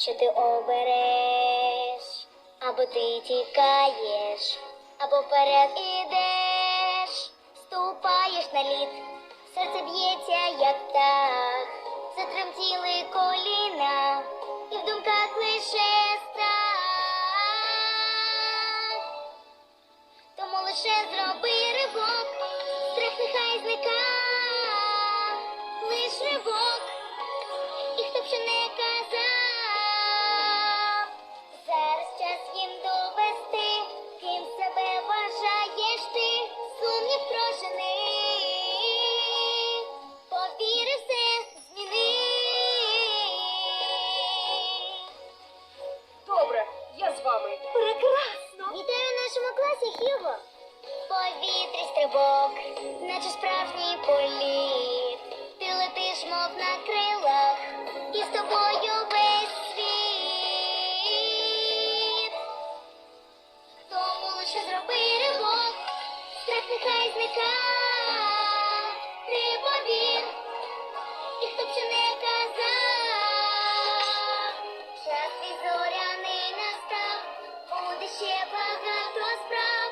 що ти обереш, або ти тікаєш, або вперед ідеш, ступаєш на лід, серце б'ється, як так, затремтіли коліна, і в думках лише страх. Тому лише зроби ривок, страх нехай зникає, стрибок, наче справжній політ. Ти летиш, мов на крилах, і з тобою весь світ. Тому лише зроби ривок, страх нехай зника, ти хто б ще не казав, час і зоряний настав, буде ще багато справ.